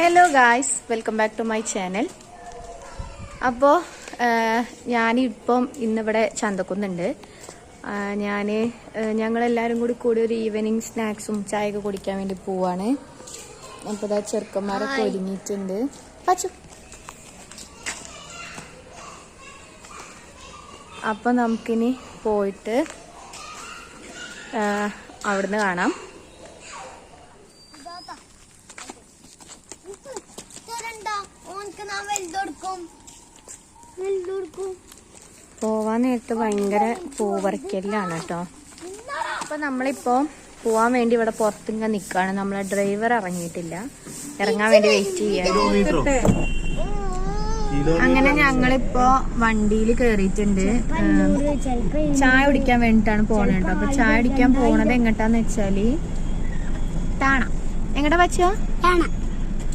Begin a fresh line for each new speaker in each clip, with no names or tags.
Hello guys welcome back to my channel അപ്പോൾ ഞാനിപ്പം ഇന്നിവിടെ ചന്തക്കുന്നുണ്ട്. ഞാൻ ഞങ്ങളെല്ലാവരും കൂടി കൂടി ഒരു ഈവനിങ് സ്നാക്സും ചായയൊക്കെ കുടിക്കാൻ വേണ്ടി പോവാണ്. അപ്പോൾ ഇതാ ചെറുക്കന്മാരൊക്കെ ഒരുങ്ങിയിട്ടുണ്ട്. പച്ചു. അപ്പം നമുക്കിനി പോയിട്ട് അവിടുന്ന് കാണാം. പോവാൻ നേരത്ത് ഭയങ്കര പൂവറക്കലാണ് കേട്ടോ. അപ്പൊ നമ്മളിപ്പോ പോവാൻ വേണ്ടി ഇവിടെ പുറത്തിങ്ങനെ നിക്കാണ്. നമ്മളെ ഡ്രൈവർ ഇറങ്ങിയിട്ടില്ല. ഇറങ്ങാൻ വേണ്ടി വെയിറ്റ് ചെയ്യാം. അങ്ങനെ ഞങ്ങളിപ്പോ വണ്ടിയിൽ കേറിയിട്ടുണ്ട്. ചായ കുടിക്കാൻ വേണ്ടിട്ടാണ് പോണേ കേട്ടോ. അപ്പൊ ചായ കുടിക്കാൻ പോണത് എങ്ങട്ടാന്ന് വെച്ചാൽ താണ. എങ്ങട്ടാ വച്ചോ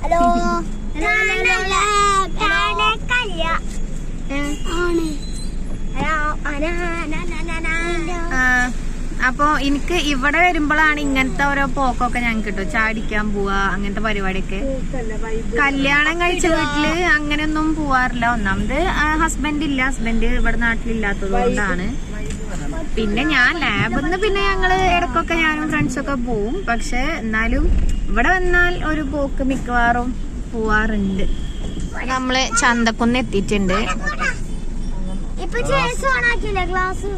ഹലോ?
അപ്പൊ എനിക്ക് ഇവിടെ വരുമ്പോഴാണ് ഇങ്ങനത്തെ ഓരോ പോക്കൊക്കെ ഞങ്ങൾക്ക് കിട്ടും ചാടിക്കാൻ പോവാ അങ്ങനത്തെ പരിപാടിയൊക്കെ. കല്യാണം കഴിച്ച വീട്ടിൽ അങ്ങനെയൊന്നും പോവാറില്ല. ഒന്നാമത് ഹസ്ബൻഡ് ഇല്ല. ഹസ്ബൻഡ് ഇവിടെ നാട്ടിലില്ലാത്തത് കൊണ്ടാണ്. പിന്നെ ഞാൻ ലാബിൽ നിന്ന് പിന്നെ ഞങ്ങൾ ഇടക്കൊക്കെ ഞാനും ഫ്രണ്ട്സൊക്കെ പോവും. പക്ഷെ എന്നാലും ഇവിടെ വന്നാൽ ഒരു പോക്ക് മിക്കവാറും പോവാറുണ്ട്. നമ്മൾ ചന്തക്കുന്ന് എത്തിയിട്ടുണ്ട്.
ഇപ്പൊ ചേസ് ഓണാക്കിയില്ലേ ക്ലാസ്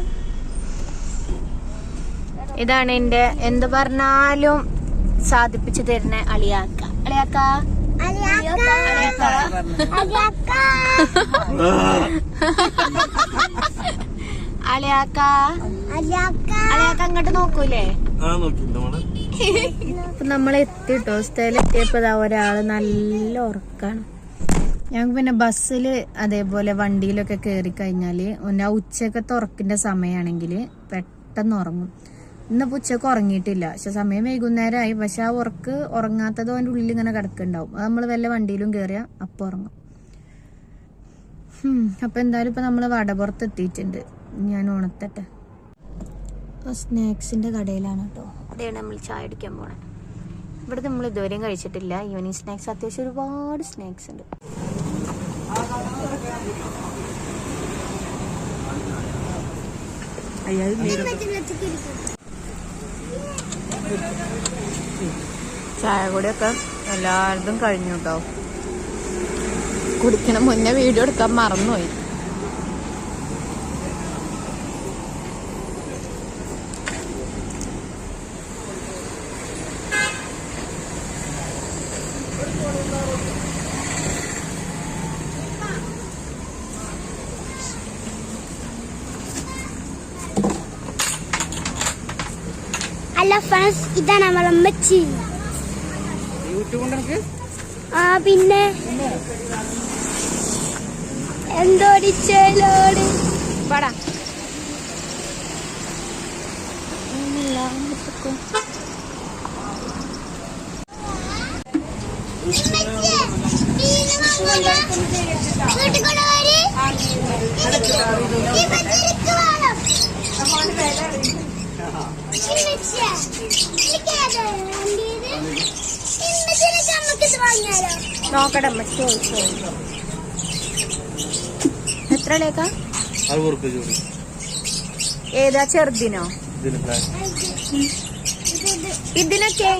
ഇതാണ് എന്റെ എന്ത് പറഞ്ഞാലും സാധിപ്പിച്ചു തരുന്ന അളിയാക്ക. അളിയാക്ക? അളിയാക്ക. അളിയാക്ക. അങ്ങോട്ട് നോക്കൂലേ?
ആ
നമ്മൾ എത്തിട്ടോ സ്ഥലം എത്തിയപ്പോ ദാ ഒരാൾ നല്ല ഉറക്കാണ്. ഞങ്ങൾക്ക് പിന്നെ ബസ്സിൽ അതേപോലെ വണ്ടിയിലൊക്കെ കയറി കഴിഞ്ഞാൽ ഒന്ന് ആ ഉച്ചക്കത്തെ ഉറക്കിന്റെ സമയമാണെങ്കിൽ പെട്ടെന്ന് ഉറങ്ങും. ഇന്നിപ്പോ ഉച്ചയ്ക്ക് ഉറങ്ങിയിട്ടില്ല. പക്ഷെ സമയം വൈകുന്നേരമായി പക്ഷെ ആ ഉറക്ക് ഉറങ്ങാത്തത് അവന്റെ ഉള്ളിൽ ഇങ്ങനെ കിടക്കുന്നുണ്ടാവും അത് നമ്മൾ വല്ല വണ്ടിയിലും കയറിയാൽ അപ്പം ഉറങ്ങും. ഹും, അപ്പൊ എന്തായാലും ഇപ്പൊ നമ്മൾ വടപുറത്ത് എത്തിയിട്ടുണ്ട് ഞാൻ ഉണത്തട്ടെ സ്നാക്സിന്റെ കടയിലാണ് കേട്ടോ അവിടെയാണ് നമ്മൾ ചായ അടിക്കാൻ പോണേ. ഇവിടെ നമ്മൾ ഇതുവരെയും കഴിച്ചിട്ടില്ല. ഈവനിങ് സ്നാക്സ് അത്യാവശ്യം ഒരുപാട് സ്നാക്സ് ഉണ്ട്. ചായ കൂടിയൊക്കെ എല്ലാവരുടെയും കഴിഞ്ഞു കേട്ടോ കുടിക്കണം മുന്നേ വീഡിയോ എടുക്കാൻ മറന്നുപോയി.
അല്ല ഫ്രണ്ട്സ് ഇതാണ് നമ്മളെ അമ്മച്ചി. ആ പിന്നെ എന്തോടിച്ചോട്
പാടാ.
വാങ്ങിയാലോ
നോക്കട്ടെ അമ്മ ചോദിച്ചോ എത്ര ലേക്കാ ഏതാ ചെറുതിനോ? ഇതിനൊക്കെ?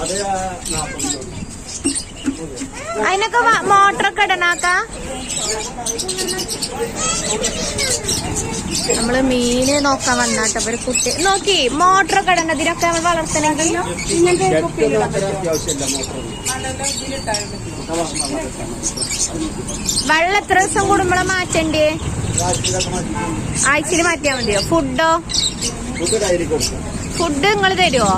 അതെ നാൽപ്പത്
അതിനൊക്കെ മോട്ടറൊക്കെ ഇടണാക്ക? നമ്മൾ മീന് നോക്കാൻ വന്നാട്ടോ. ഒരു കുട്ടി നോക്കി മോട്ടറൊക്കെ ഇടണം ഇതിനൊക്കെ നമ്മൾ വളർത്തണമെങ്കിൽ
അത്യാവശ്യമില്ല
വെള്ളം എത്ര ദിവസം കൂടുമ്പോഴാ മാറ്റണ്ടേ? ആഴ്ചയിൽ മാറ്റിയാ മതിയോ? ഫുഡോ?
ഫുഡ് നിങ്ങൾ തരുവോ?
ഫുഡ് നിങ്ങൾ തരുമോ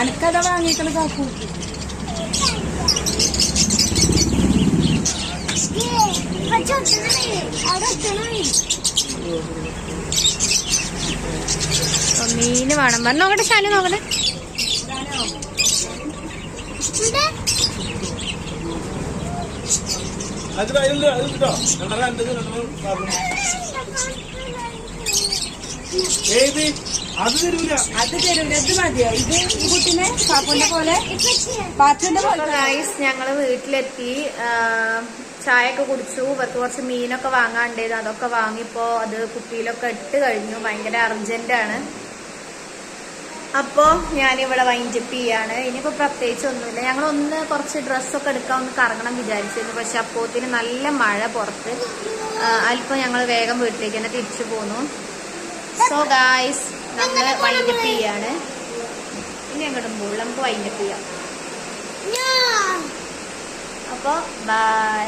അനക്കഥ വാങ്ങിക്കണ കാക്കു? മീന് വേണം. പറഞ്ഞു നോക്കട്ടെ ശാലു നോക്കട്ടെ.
അത് അതിലുണ്ട് അത് കിട്ടോ. രണ്ടര അഞ്ചത് രണ്ടെണ്ണം സാധനം ഏത്? അത് തരൂല.
അത് തരൂല. ഇത് മതിയോ? ഇത് ഈ കുട്ടിനെ പാപ്പുന്റെ പോലെ? പാച്ചുന്റെ പോലെ.
ഗൈസ് ഞങ്ങൾ വീട്ടിലെത്തി. ചായ ചായയൊക്കെ കുടിച്ചു. ഇവർക്ക് കുറച്ച് മീനൊക്കെ വാങ്ങാണ്ടായിരുന്നു അതൊക്കെ വാങ്ങിപ്പോ അത് കുപ്പിയിലൊക്കെ ഇട്ട് കഴിഞ്ഞു. ഭയങ്കര അർജന്റ് ആണ്. അപ്പോ ഞാനിവിടെ വൈൻഡപ്പ് ചെയ്യാണ്. ഇനിയിപ്പോ പ്രത്യേകിച്ച് ഒന്നുമില്ല. ഞങ്ങൾ ഒന്ന് കുറച്ച് ഡ്രസ്സൊക്കെ എടുക്കാൻ ഒന്ന് കറങ്ങണം വിചാരിച്ചിരുന്നു. പക്ഷെ അപ്പോത്തിന് നല്ല മഴ പുറത്ത്. അല്പം ഞങ്ങൾ വേഗം വീട്ടിലേക്ക് തന്നെ തിരിച്ചു പോന്നു. സോ ഗായ്സ് നമ്മൾ വൈൻഡപ്പ് ചെയ്യാണ് ഇനി അങ്ങോട്ട് പോകും നമുക്ക് വൈൻഡപ്പ് ചെയ്യാം. അപ്പോൾ ബൈ